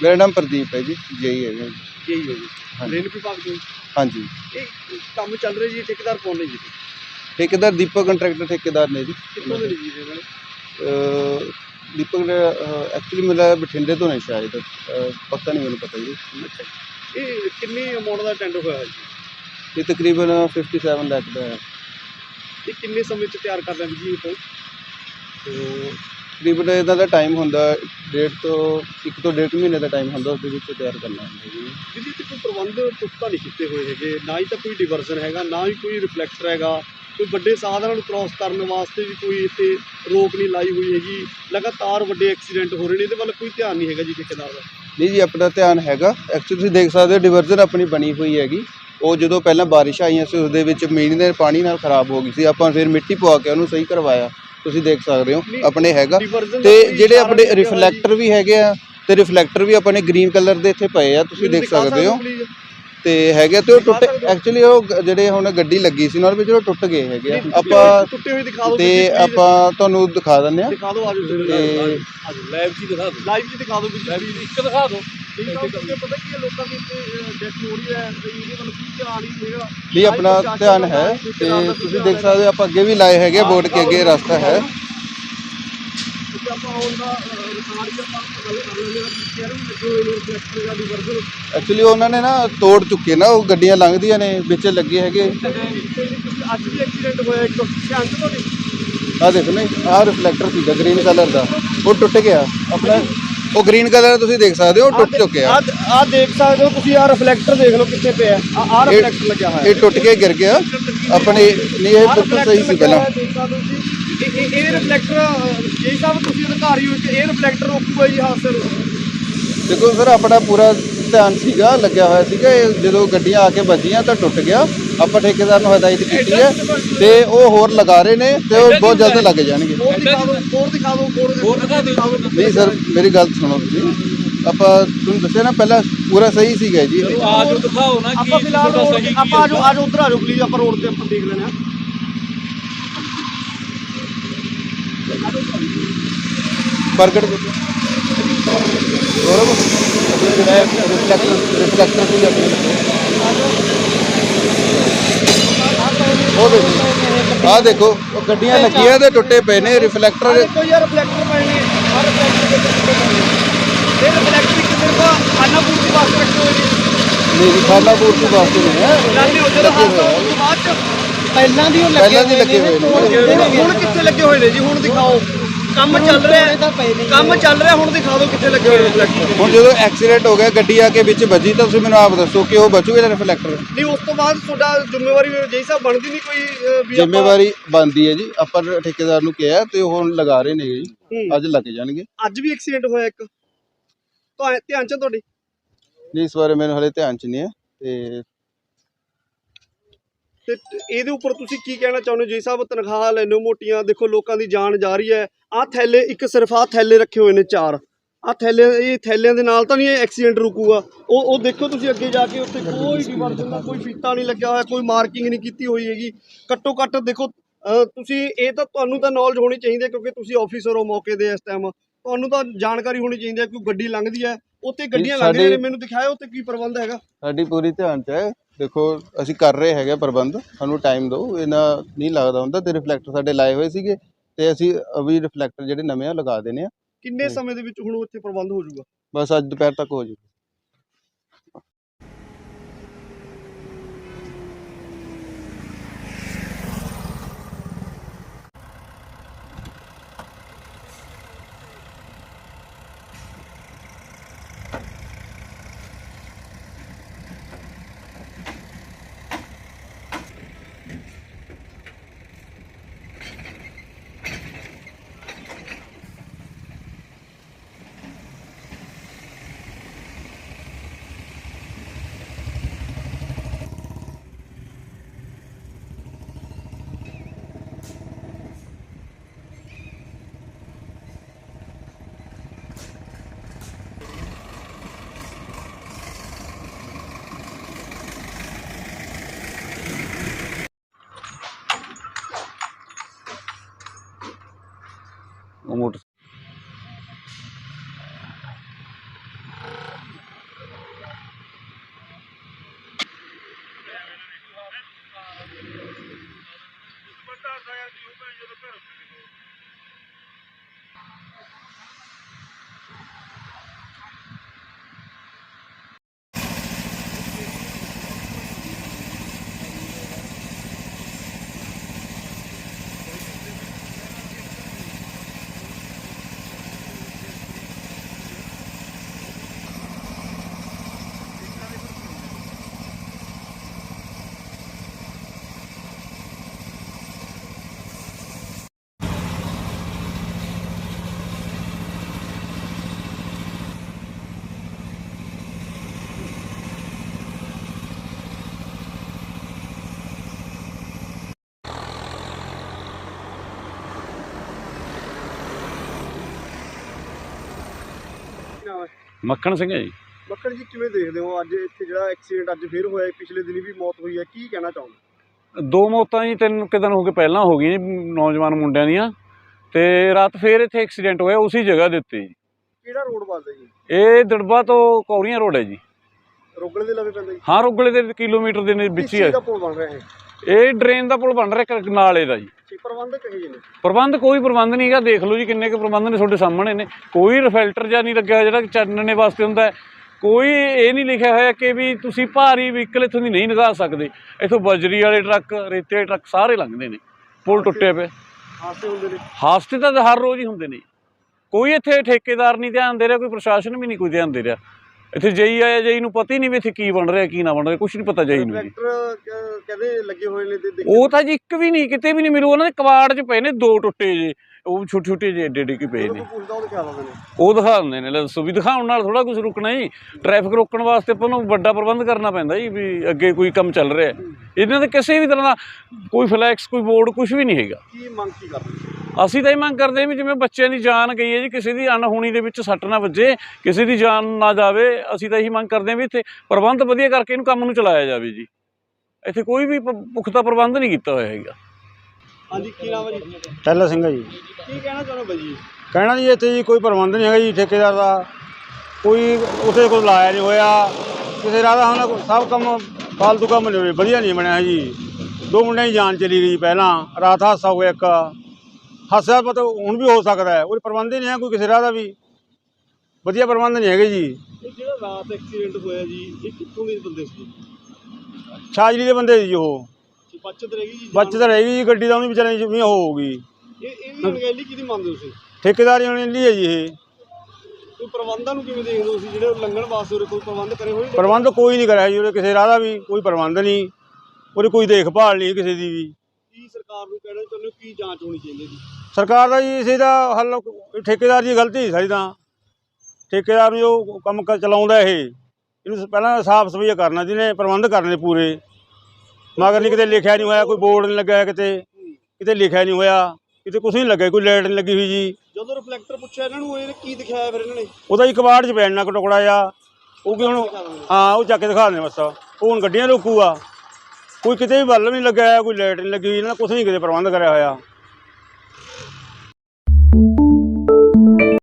ਮੇਰਾ ਨਾਮ ਪ੍ਰਦੀਪ ਹੈ ਜੀ ਜੇਈ ਹੈ ਜੀ। ਕੀ ਹੋ ਜੀ। ਹਾਂਜੀ। ਰੇਲ ਵਿਭਾਗ ਦੇ ਹਾਂਜੀ। ਇਹ ਕੰਮ ਚੱਲ ਰਿਹਾ ਜੀ ਠੇਕੇਦਾਰ ਕੌਣ ਨੇ ਜੀ? ਠੇਕੇਦਾਰ ਦੀਪਕ ਕੰਟਰੈਕਟਰ ਠੇਕੇਦਾਰ ਨੇ ਜੀ। ਕਿੱਥੋਂ ਦੇ ਨੇ ਜੀ ਇਹ ਵਾਲੇ? ਅਹ ਦੀਪਕ ਐਕਚੁਅਲੀ ਮੇਰਾ ਬਠਿੰਡੇ ਤੋਂ ਨੇ ਸ਼ਾਇਦ। ਅਹ ਪੱਕਾ ਨਹੀਂ ਮੈਨੂੰ ਪਤਾ ਜੀ। ਅੱਛਾ ਜੀ। ਇਹ ਕਿੰਨੀ ਅਮਾਉਂਟ ਦਾ ਟੈਂਡਰ ਹੋਇਆ ਜੀ? ਇਹ ਤਕਰੀਬਨ 57 ਲੱਖ ਦਾ ਹੈ। ਇਹ ਕਿੰਨੇ ਸਮੇਂ ਚ ਤਿਆਰ ਕਰ ਲੈਂਦੇ ਜੀ ਇਹ ਤੋਂ? ਤੇ ਤਕਰੀਬਨ ਇਹਦਾ ਦਾ ਟਾਈਮ ਹੁੰਦਾ ਡੇਢ ਤੋਂ ਇੱਕ ਤੋਂ ਡੇਢ ਮਹੀਨੇ ਦਾ ਟਾਈਮ ਹੁੰਦਾ ਉਸ ਦੇ ਵਿੱਚ ਤਿਆਰ ਕਰਨਾ। ਹੁੰਦਾ ਜੀ ਜਿਹਦੇ ਤੇ ਕੋਈ ਪ੍ਰਬੰਧ ਪੁਖਤਾ ਨਹੀਂ ਕੀਤੇ ਹੋਏ ਹੈਗੇ ਨਾ ਹੀ ਤਾਂ ਕੋਈ ਡਿਵਰਜ਼ਨ ਹੈਗਾ ਨਾ ਹੀ ਕੋਈ ਰਿਫਲੈਕਟਰ ਹੈਗਾ ਕੋਈ ਵੱਡੇ ਸਾਧਨਾਂ ਨੂੰ ਕ੍ਰਾਸ ਕਰਨ ਵਾਸਤੇ ਵੀ ਕੋਈ ਇੱਥੇ ਰੋਕ ਨਹੀਂ ਲਾਈ ਹੋਈ ਹੈਗੀ ਲਗਾਤਾਰ ਵੱਡੇ ਐਕਸੀਡੈਂਟ ਹੋ ਰਹੇ ਨੇ ਇਹਦੇ ਵੱਲ ਕੋਈ ਧਿਆਨ ਨਹੀਂ ਹੈਗਾ ਜੀ ਠੇਕੇਦਾਰ ਦਾ। ਨਹੀਂ ਜੀ ਆਪਣਾ ਧਿਆਨ ਹੈਗਾ। ਐਕਚੁਅਲੀ ਤੁਸੀਂ ਦੇਖ ਸਕਦੇ ਹੋ ਡਿਵਰਜਨ ਆਪਣੀ ਬਣੀ ਹੋਈ ਹੈਗੀ। ਉਹ ਜਦੋਂ ਪਹਿਲਾਂ ਬਾਰਿਸ਼ ਆਈਆਂ ਸੀ ਉਸ ਦੇ ਵਿੱਚ ਮੀਂਹ ਦੇ ਪਾਣੀ ਨਾਲ ਖਰਾਬ ਹੋ ਗਈ ਸੀ ਆਪਾਂ ਫਿਰ ਮਿੱਟੀ ਪਵਾ ਕੇ ਉਹਨੂੰ ਸਹੀ ਕਰਵਾਇਆ। ਤੁਸੀਂ ਦੇਖ ਸਕਦੇ ਹੋ ਆਪਣੇ ਹੈਗਾ। ਤੇ ਜਿਹੜੇ ਆਪਣੇ ਰਿਫਲੈਕਟਰ ਵੀ ਹੈਗੇ ਆ ਤੇ ਰਿਫਲੈਕਟਰ ਵੀ ਆਪਣੇ ਗ੍ਰੀਨ ਕਲਰ ਦੇ ਇੱਥੇ ਪਏ ਆ ਤੁਸੀਂ ਦੇਖ ਸਕਦੇ ਹੋ? ਤੇ ਹੈਗੇ ਤੇ ਉਹ ਟੁੱਟ? ਐਕਚੁਅਲੀ ਉਹ ਜਿਹੜੇ ਹੁਣ ਗੱਡੀ ਲੱਗੀ ਸੀ ਉਹਨਾਂ ਵਿੱਚ ਉਹ ਟੁੱਟ ਗਏ ਹੈਗੇ ਆ। ਆਪਾਂ ਟੁੱਟੇ ਹੋਏ ਦਿਖਾ ਦਿਓ ਤੇ। ਆਪਾਂ ਤੁਹਾਨੂੰ ਦਿਖਾ ਦਿੰਦੇ ਆ। ਦਿਖਾ ਦਿਓ ਆਜੋ ਲਾਈਵ ਜੀ ਦਿਖਾ ਦਿਓ। ਲਾਈਵ ਜੀ ਦਿਖਾ ਦਿਓ ਇੱਕ ਦਿਖਾ ਦਿਓ। ਨਹੀਂ ਆਪਣਾ ਧਿਆਨ ਹੈ ਤੇ ਤੁਸੀਂ ਦੇਖ ਸਕਦੇ ਹੋ ਆਪਾਂ ਅੱਗੇ ਵੀ ਲਾਏ ਹੈਗੇ ਬੋਰਡ ਕੇ ਅੱਗੇ ਰਸਤਾ ਹੈ ਐਕਚੁਅਲੀ ਉਹਨਾਂ ਨੇ ਨਾ ਤੋੜ ਚੁੱਕੇ ਨਾ ਉਹ ਗੱਡੀਆਂ ਲੰਘਦੀਆਂ ਨੇ ਵਿੱਚ ਲੱਗੇ ਹੈਗੇ ਅੱਜ ਵੀ ਐਕਸੀਡੈਂਟ ਹੋਇਆ ਇੱਕ ਧਿਆਨ ਚ ਤੁਹਾਡੇ ਆਹ ਦੇਖੋ ਨਾ ਆਹ ਰਿਫਲੈਕਟਰ ਸੀਗਾ ਗ੍ਰੀਨ ਕਲਰ ਦਾ ਉਹ ਟੁੱਟ ਗਿਆ ਆਪਣਾ ਉਹ ਗ੍ਰੀਨ ਕਲਰ ਤੁਸੀਂ ਦੇਖ ਸਕਦੇ ਹੋ ਟੁੱਟ ਚੁੱਕਿਆ ਆ। ਦੇਖ ਸਕਦੇ ਹੋ ਤੁਸੀਂ ਆ ਰਿਫਲੈਕਟਰ ਦੇਖ ਲਓ ਕਿੱਥੇ ਪਿਆ। ਆ ਆ ਰਿਫਲੈਕਟਰ ਲੱਗਿਆ ਹੋਇਆ। ਇਹ ਟੁੱਟ ਕੇ ਗਿਰ ਗਿਆ। ਆਪਣੇ ਨਹੀਂ ਇਹ ਬਿਲਕੁਲ ਸਹੀ ਸੀ ਪਹਿਲਾਂ। ਇਹ ਰਿਫਲੈਕਟਰ ਜੇ ਸਾਹਿਬ ਤੁਸੀਂ ਅਧਿਕਾਰੀ ਹੋ ਇਹ ਰਿਫਲੈਕਟਰ ਰੋਕੂਗਾ ਜੀ ਹਾਦਸੇ ਨੂੰ ਦੇਖੋ ਸਰ ਆਪਣਾ ਪੂਰਾ ਧਿਆਨ ਸੀਗਾ ਲੱਗਿਆ ਹੋਇਆ ਸੀਗਾ। ਇਹ ਜਦੋਂ ਗੱਡੀਆਂ ਆ ਕੇ ਵੱਜੀਆਂ ਤਾਂ ਟੁੱਟ ਗਿਆ। ਆਪਾਂ ਠੇਕੇਦਾਰ ਨੂੰ ਹਦਾਇਤ ਕੀਤੀ ਹੈ ਤੇ ਉਹ ਹੋਰ ਲਗਾ ਰਹੇ ਨੇ ਤੇ ਉਹ ਬਹੁਤ ਜਲਦ ਲੱਗ ਜਾਣਗੇ। ਦਿਖਾ ਦਿਓ ਦਿਖਾ ਦਿਓ ਨਹੀਂ ਸਰ ਮੇਰੀ ਗੱਲ ਸੁਣੋ ਤੁਸੀਂ। ਆਪਾਂ ਤੁਹਾਨੂੰ ਦੱਸਿਆ ਨਾ ਪਹਿਲਾਂ ਪੂਰਾ ਸਹੀ ਸੀਗਾ ਜੀ। ਆਜੋ ਦਿਖਾਓ ਨਾ ਕੀ ਆਪਾਂ ਫਿਲਹਾਲ ਤੁਹਾਡਾ ਰੋਡ ਸਹੀ ਤੇ ਕੀ ਆਪਾਂ ਆਜੋ ਆਜੋ ਉਧਰ ਆਜੋ ਪਲੀਜ਼ ਆਪਾਂ ਰੋਡ ਤੇ ਆਪਾਂ ਦੇਖ ਲੈਣੇ ਆ ਪ੍ਰਗਟ ਗੌਰਵ ਰਿਫਲੈਕਟਰ ਰਿਫਲੈਕਟਰ ਸੀ ਆਪਣੇ ਉਹ ਦੇਖੋ ਆਹ ਦੇਖੋ ਉਹ ਗੱਡੀਆਂ ਲੱਗੀਆਂ ਤੇ ਟੁੱਟੇ ਪਏ ਨੇ ਰਿਫਲੈਕਟਰ। ਕੋਈ ਯਾਰ ਰਿਫਲੈਕਟਰ ਪਏ ਨੇ। ਆ ਰਿਫਲੈਕਟਰ ਦੇ ਇਹ ਰਿਫਲੈਕਟਰ ਇੱਕ ਸਿਰਫ ਖਾਨਾ ਪੂਰਤੀ ਵਾਸਤੇ ਰੱਖੇ ਹੋਏ ਨੇ। ਨਹੀਂ ਖਾਣਾ ਪੂਰਤੀ ਵਾਸਤੇ ਨਹੀਂ ਹੈ। ਨਾਲੇ ਉਹ ਜਦੋਂ ਤੋਂ ਬਾਅਦ ਚ ਪਹਿਲਾਂ ਦੀ ਉਹ ਦੀ ਲੱਗੇ ਹੋਏ ਨੇ। ਹੁਣ ਕਿੱਥੇ ਲੱਗੇ ਹੋਏ ਨੇ ਜੀ? ਹੁਣ ਦਿਖਾਓ। ਕੰਮ ਚੱਲ ਰਿਹਾ ਹੈ। ਕੰਮ ਚੱਲ ਰਿਹਾ ਹੁਣ ਦਿਖਾ ਦਿਓ ਕਿੱਥੇ ਲੱਗੇ ਹੋਏ ਰਿਫਲੈਕਟਰ ਹੁਣ ਜਦੋਂ ਐਕਸੀਡੈਂਟ ਹੋ ਗਿਆ ਗੱਡੀ ਆ ਕੇ ਵਿੱਚ ਵੱਜੀ ਤਾਂ ਤੁਸੀਂ ਮੈਨੂੰ ਆਪ ਦੱਸੋ ਕਿ ਉਹ ਬਚੂਗਾ ਰਿਫਲੈਕਟਰ ਨਹੀਂ ਉਸ ਤੋਂ ਬਾਅਦ ਤੁਹਾਡਾ ਜ਼ਿੰਮੇਵਾਰੀ ਜੈ ਸਾਹਿਬ ਬਣਦੀ ਨਹੀਂ ਕੋਈ ਵੀ ਜ਼ਿੰਮੇਵਾਰੀ ਬਣਦੀ ਹੈ ਜੀ। ਆਪਾਂ ਠੇਕੇਦਾਰ ਨੂੰ ਕਿਹਾ ਤੇ ਉਹ ਹੁਣ ਲਗਾ ਰਹੇ ਨੇ ਜੀ। ਅੱਜ ਲੱਗ ਜਾਣਗੇ। ਅੱਜ ਵੀ ਐਕਸੀਡੈਂਟ ਹੋਇਆ ਇੱਕ। ਤਾਂ ਧਿਆਨ ਚ ਤੁਹਾਡੇ? ਨਹੀਂ ਇਸ ਬਾਰੇ ਮੈਨੂੰ ਹਲੇ ਧਿਆਨ ਚ ਨਹੀਂ ਹੈ। ਤੇ ਤੇ ਇਹਦੇ ਉੱਪਰ ਤੁਸੀਂ ਕੀ ਕਹਿਣਾ ਚਾਹੁੰਦੇ ਜੀ ਸਾਹਿਬ ਤਨਖਾਹ ਲੈਣੇ ਮੋਟੀਆਂ। ਦੇਖੋ ਲੋਕਾਂ ਦੀ ਜਾਨ ਜਾ ਰਹੀ ਹੈ। ਆਹ ਥੈਲੇ ਇੱਕ ਸਿਰਫ ਆਹ ਥੈਲੇ ਰੱਖੇ ਹੋਏ ਨੇ ਚਾਰ। ਆਹ ਥੈਲੇ ਇਹ ਥੈਲਿਆਂ ਦੇ ਨਾਲ ਤਾਂ ਨਹੀਂ ਇਹ ਐਕਸੀਡੈਂਟ ਰੁਕੂਗਾ। ਉਹ ਉਹ ਦੇਖੋ ਤੁਸੀਂ ਅੱਗੇ ਜਾ ਕੇ ਉੱਥੇ ਕੋਈ ਡਿਵਰਜਨ ਦਾ ਕੋਈ ਫੀਤਾ ਨਹੀਂ ਲੱਗਿਆ ਹੋਇਆ ਕੋਈ ਮਾਰਕਿੰਗ ਨਹੀਂ ਕੀਤੀ ਹੋਈ ਹੈਗੀ। ਘੱਟੋ ਘੱਟ ਦੇਖੋ ਤੁਸੀਂ ਇਹ ਤਾਂ ਤੁਹਾਨੂੰ ਤਾਂ ਨੌਲੇਜ ਹੋਣੀ ਚਾਹੀਦੀ ਹੈ ਕਿਉਂਕਿ ਤੁਸੀਂ ਆਫੀਸਰ ਹੋ ਮੌਕੇ ਦੇ ਇਸ ਟਾਈਮ ਤੁਹਾਨੂੰ ਤਾਂ ਜਾਣਕਾਰੀ ਹੋਣੀ ਚਾਹੀਦੀ ਹੈ ਕੋਈ ਗੱਡੀ ਲੰਘਦੀ ਹੈ। ਉੱਥੇ ਗੱਡੀਆਂ ਲੰਘ ਰਹੀਆਂ ਨੇ ਮੈਨੂੰ ਦਿਖਾਇਓ ਉੱਥੇ ਕੀ ਪ੍ਰਬੰਧ ਹੈਗਾ। ਸਾਡੀ ਪੂਰੀ ਧਿਆਨ ਚ ਹੈ। ਦੇਖੋ ਅਸੀਂ ਕਰ ਰਹੇ ਹੈਗੇ ਪ੍ਰਬੰਧ। ਸਾਨੂੰ ਟਾਈਮ ਦਿਓ। ਇਹਨਾਂ ਨਹੀਂ ਲੱਗਦਾ ਹੁੰਦਾ। ਤੇ ਰਿਫਲੈਕਟਰ ਸਾਡੇ ਲਾਏ ਹੋਏ ਸੀਗੇ। ਤੇ ਅਸੀਂ ਅਭੀ ਰਿਫਲੈਕਟਰ ਜਿਹੜੇ ਨਵੇਂ ਆ ਲਗਾ ਦੇਣੇ ਆ। ਕਿੰਨੇ ਸਮੇਂ ਦੇ ਵਿੱਚ ਹੁਣ ਉੱਥੇ ਪ੍ਰਬੰਧ ਹੋ ਜਾਊਗਾ? ਬਸ ਅੱਜ ਦੁਪਹਿਰ ਤੱਕ ਹੋ ਜੂ ਮੱਖਣ ਸਿੰਘ ਹੈ ਜੀ। ਮੱਕੜ ਜੀ ਕਿਵੇਂ ਦੇਖਦੇ ਹੋ? ਅੱਜ ਇੱਥੇ ਜਿਹੜਾ ਐਕਸੀਡੈਂਟ ਅੱਜ ਫੇਰ ਹੋਇਆ ਪਿਛਲੇ ਦਿਨੀ ਵੀ ਮੌਤ ਹੋਈ ਹੈ ਕੀ ਕਹਿਣਾ ਚਾਹੋਗੇ? ਦੋ ਮੌਤਾਂ ਜੀ ਤਿੰਨ ਕੁ ਦਿਨ ਹੋ ਗਏ ਪਹਿਲਾਂ ਹੋ ਗਈਆਂ ਨੌਜਵਾਨ ਮੁੰਡਿਆਂ ਦੀਆਂ। ਤੇ ਰਾਤ ਫੇਰ ਇੱਥੇ ਐਕਸੀਡੈਂਟ ਹੋਇਆ ਉਸੇ ਜਗ੍ਹਾ ਦੇ ਉੱਤੇ ਜੀ। ਕਿਹੜਾ ਰੋਡ ਵੱਜਦਾ ਜੀ? ਇਹ ਦੜਬਾ ਤੋਂ ਕੌਰੀਆਂ ਰੋਡ ਹੈ ਜੀ। ਰੋਗਲੇ ਦੇ ਲਵੇ ਪੈਂਦਾ ਜੀ? ਹਾਂ ਰੁਗਲੇ ਦੇ ਕਿਲੋਮੀਟਰ ਦੇ ਵਿੱਚ ਹੀ ਹੈ। ਦਾ ਪੁਲ ਬਣ ਰਿਹਾ ਹੈ ਇਹ ਡਰੇਨ ਦਾ ਪੁਲ ਬਣ ਰਿਹਾ ਨਾਲੇ ਦਾ ਜੀ। ਠੀਕ ਪ੍ਰਬੰਧ ਕਹੇ ਜੀ ਪ੍ਰਬੰਧ ਕੋਈ ਪ੍ਰਬੰਧ ਨਹੀਂ ਹੈਗਾ ਦੇਖ ਲਓ ਜੀ ਕਿੰਨੇ ਕੁ ਪ੍ਰਬੰਧ ਨੇ ਤੁਹਾਡੇ ਸਾਹਮਣੇ ਨੇ। ਕੋਈ ਰਿਫਿਲਟਰ ਜਾਂ ਨਹੀਂ ਲੱਗਿਆ ਹੋਇਆ ਜਿਹੜਾ ਚਾਨਣੇ ਵਾਸਤੇ ਹੁੰਦਾ ਹੈ। ਕੋਈ ਇਹ ਨਹੀਂ ਲਿਖਿਆ ਹੋਇਆ ਕਿ ਵੀ ਤੁਸੀਂ ਭਾਰੀ ਵਹੀਕਲ ਇੱਥੋਂ ਦੀ ਨਹੀਂ ਲਗਾ ਸਕਦੇ। ਇੱਥੋਂ ਬਜਰੀ ਵਾਲੇ ਟਰੱਕ ਰੇਤੇ ਵਾਲੇ ਟਰੱਕ ਸਾਰੇ ਲੰਘਦੇ ਨੇ। ਪੁਲ ਟੁੱਟੇ ਪਏ। ਹਾਦਸੇ ਹੁੰਦੇ ਨੇ? ਹਾਦਸੇ ਤਾਂ ਹਰ ਰੋਜ਼ ਹੀ ਹੁੰਦੇ ਨੇ। ਕੋਈ ਇੱਥੇ ਠੇਕੇਦਾਰ ਨਹੀਂ ਧਿਆਨ ਦੇ ਰਿਹਾ ਕੋਈ ਪ੍ਰਸ਼ਾਸਨ ਵੀ ਨਹੀਂ ਕੋਈ ਧਿਆਨ ਦੇ ਰਿਹਾ। ਇੱਥੇ ਜਈ ਆਇਆ ਜਈ ਨੂੰ ਪਤਾ ਹੀ ਨਹੀਂ ਵੀ ਇੱਥੇ ਕੀ ਬਣ ਰਿਹਾ ਕੀ ਨਾ ਬਣ ਰਿਹਾ ਕੁਝ ਨਹੀਂ ਪਤਾ ਜਈ ਨੂੰ ਜੀ। ਟਰੈਕਟਰ ਕਹਿੰਦੇ ਲੱਗੇ ਹੋਏ ਨੇ ਤੇ ਦੇਖ ਉਹ ਤਾਂ ਜੀ ਇੱਕ ਵੀ ਨਹੀਂ ਕਿਤੇ ਵੀ ਨਹੀਂ ਮਿਲੂ ਉਹਨਾਂ ਦੇ ਕਵਾੜ 'ਚ ਪਏ ਨੇ ਦੋ ਟੁੱਟੇ ਜੇ ਉਹ ਛੋਟੇ ਛੋਟੇ ਜਿਹੇ ਏਡੇ ਏਡੇ ਕੀ ਪਏ ਨੇ। ਉਹ ਦਿਖਾ ਦਿੰਦੇ ਨੇ। ਦੱਸੋ ਵੀ ਦਿਖਾਉਣ ਨਾਲ ਥੋੜਾ ਕੁਝ ਰੁਕਣਾ ਜੀ। ਟ੍ਰੈਫਿਕ ਰੋਕਣ ਵਾਸਤੇ ਆਪਾਂ ਨੂੰ ਵੱਡਾ ਪ੍ਰਬੰਧ ਕਰਨਾ ਪੈਂਦਾ ਜੀ ਵੀ ਅੱਗੇ ਕੋਈ ਕੰਮ ਚੱਲ ਰਿਹਾ। ਹੈ। ਇਹਨਾਂ ਦੇ ਕਿਸੇ ਵੀ ਤਰ੍ਹਾਂ ਦਾ ਕੋਈ ਫਲੈਕਸ ਕੋਈ ਬੋਰਡ ਕੁਝ ਵੀ ਨਹੀਂ ਹੈਗਾ। ਕੀ ਮੰਗ ਕੀ ਕਰਦੇ ਅਸੀਂ ਤਾਂ ਇਹ ਮੰਗ ਕਰਦੇ ਹਾਂ ਵੀ ਜਿਵੇਂ ਬੱਚਿਆਂ ਦੀ ਜਾਨ ਗਈ ਹੈ ਜੀ ਕਿਸੇ ਦੀ ਅਣਹੋਣੀ ਦੇ ਵਿੱਚ ਸੱਟ ਨਾ ਵੱਜੇ ਕਿਸੇ ਦੀ ਜਾਨ ਨਾ ਜਾਵੇ ਅਸੀਂ ਤਾਂ ਇਹੀ ਮੰਗ ਕਰਦੇ ਹਾਂ ਵੀ ਇੱਥੇ ਪ੍ਰਬੰਧ ਵਧੀਆ ਕਰਕੇ ਇਹਨੂੰ ਕੰਮ ਨੂੰ ਚਲਾਇਆ ਜਾਵੇ ਜੀ। ਇੱਥੇ ਕੋਈ ਵੀ ਪ- ਪੁਖਤਾ ਪ੍ਰਬੰਧ ਨਹੀਂ ਕੀਤਾ ਹੋਇਆ ਹੈਗਾ। ਹਾਂਜੀ ਕੀ ਨਾਮ ਹੈ ਜੀ? ਟੈਲਰ ਸਿੰਘ ਹੈ ਜੀ। ਕੀ ਕਹਿਣਾ ਚਾਹੁੰਦੇ ਬਾਈ ਜੀ? ਕਹਿਣਾ ਜੀ ਇੱਥੇ ਜੀ ਕੋਈ ਪ੍ਰਬੰਧ ਨਹੀਂ ਹੈਗਾ ਜੀ ਠੇਕੇਦਾਰ ਦਾ। ਕੋਈ ਉੱਥੇ ਕੋਈ ਲਾਇਆ ਨਹੀਂ ਹੋਇਆ। ਕਿਸੇ ਰਾਹ ਦਾ ਹੁਣ ਸਭ ਕੰਮ ਫਾਲਤੂ ਕੰਮ ਨਹੀਂ ਹੋਏ ਵਧੀਆ ਨਹੀਂ ਬਣਿਆ ਜੀ। ਦੋ ਮੁੰਡਿਆਂ ਦੀ ਜਾਨ ਚਲੀ ਗਈ ਪਹਿਲਾਂ। ਰਾਤ ਹਾਦਸਾ ਹੋਇਆ ਇੱਕ। ਹਾਦਸਾ ਪਤਾ ਹੁਣ ਵੀ ਹੋ ਸਕਦਾ ਹੈ। ਕੋਈ ਪ੍ਰਬੰਧ ਹੀ ਨਹੀਂ ਹੈ ਕੋਈ ਕਿਸੇ ਰਾਹ ਦਾ ਵੀ। ਵਧੀਆ ਪ੍ਰਬੰਧ ਨਹੀਂ ਹੈਗੇ ਜੀ। ਇਹ ਜਿਹੜਾ ਰਾਤ ਐਕਸੀਡੈਂਟ ਹੋਇਆ ਜੀ ਇਹ ਕਿੱਥੋਂ ਦੇ ਬੰਦੇ ਸੀ? ਛਾਜਲੀ ਦੇ ਬੰਦੇ ਜੀ ਉਹ। ਜੀ ਬਚਤ ਰਹਿ ਗਈ ਜੀ ਜਾਨ। ਬਚਤ ਰਹੇਗੀ ਜੀ ਗੱਡੀ ਦਾ ਉਹਨੂੰ ਵਿਚਾਰੇ ਦੀ ਵੀ ਹੋਊਗੀ ਇਹ ਇਹਦੀ ਅਣਗਹਿਲੀ ਕਿਹਦੀ ਮੰਨਦੇ ਹੋ ਤੁਸੀਂ? ਠੇਕੇਦਾਰੀ ਹੋਣੀ ਲਈ ਹੈ ਜੀ ਇਹ। ਕੋਈ ਪ੍ਰਬੰਧਾਂ ਨੂੰ ਕਿਵੇਂ ਦੇਖਦੇ ਹੋ ਤੁਸੀਂ? ਜਿਹੜੇ ਉਹ ਲੰਘਣ ਵਾਸਤੇ ਉਰੇ ਕੋਈ ਪ੍ਰਬੰਧ ਕਰੇ ਹੋਏ ਨੇ? ਪ੍ਰਬੰਧ ਕੋਈ ਨਹੀਂ ਕਰਿਆ ਜੀ ਉਹਦੇ ਕਿਸੇ ਰਾਹ ਦਾ ਵੀ ਕੋਈ ਪ੍ਰਬੰਧ ਨਹੀਂ। ਉਹਦੀ ਕੋਈ ਦੇਖਭਾਲ ਨਹੀਂ ਕਿਸੇ ਦੀ ਵੀ। ਕੀ ਸਰਕਾਰ ਨੂੰ ਕਹਿਣਾ ਚਾਹੁੰਦੇ ਹੋ? ਕੀ ਜਾਂਚ ਹੋਣੀ ਚਾਹੀਦੀ ਹੈ ਜੀ? ਸਰਕਾਰ ਦਾ ਜੀ ਇਸੇ ਦਾ ਹੱਲ ਠੇਕੇਦਾਰ ਦੀ ਗਲਤੀ ਸਾਡੀ ਤਾਂ। ਠੇਕੇਦਾਰ ਨੂੰ ਜੋ ਕੰਮ ਚਲਾਉਂਦਾ ਇਹ ਇਹਨੂੰ ਪਹਿਲਾਂ ਸਾਫ਼ ਸਫ਼ਾਈ ਕਰਨਾ ਜਿਹਨੇ ਪ੍ਰਬੰਧ ਕਰਨੇ ਪੂਰੇ। ਮਗਰ ਨਹੀਂ ਕਿਤੇ ਲਿਖਿਆ ਨਹੀਂ ਹੋਇਆ ਕੋਈ ਬੋਰਡ ਨਹੀਂ ਲੱਗਾ ਕਿਤੇ ਕਿਤੇ ਲਿਖਿਆ ਨਹੀਂ ਹੋਇਆ ਕਿਤੇ ਕੁਝ ਨਹੀਂ ਲੱਗਿਆ ਕੋਈ ਲਾਈਟ ਨਹੀਂ ਲੱਗੀ ਹੋਈ ਜੀ। ਜਦੋਂ ਰਿਫਲੈਕਟਰ ਪੁੱਛਿਆ ਇਹਨਾਂ ਨੂੰ ਇਹਨੇ ਕੀ ਦਿਖਾਇਆ ਫਿਰ ਇਹਨਾਂ ਨੇ? ਉਹਦਾ ਇੱਕ ਵਾਰਡ 'ਚ ਪੈਣਾ ਕੋ ਟੁਕੜਾ ਜਾ ਉਹ ਕਿ ਹੁਣ ਹਾਂ ਉਹ ਚੱਕ ਕੇ ਦਿਖਾ ਦਿੰਦੇ ਬਸ। ਉਹ ਹੁਣ ਗੱਡੀਆਂ ਰੋਕੂਗਾ। ਕੋਈ ਕਿਤੇ ਵੀ ਬੱਲ ਵੀ ਨਹੀਂ ਲੱਗਿਆ ਹੋਇਆ, ਕੋਈ ਲਾਈਟ ਨਹੀਂ ਲੱਗੀ ਹੋਈ, ਇਹਨਾਂ ਨੇ ਕੁਝ ਨਹੀਂ ਕਿਤੇ ਪ੍ਰਬੰਧ ਕਰਿਆ ਹੋਇਆ।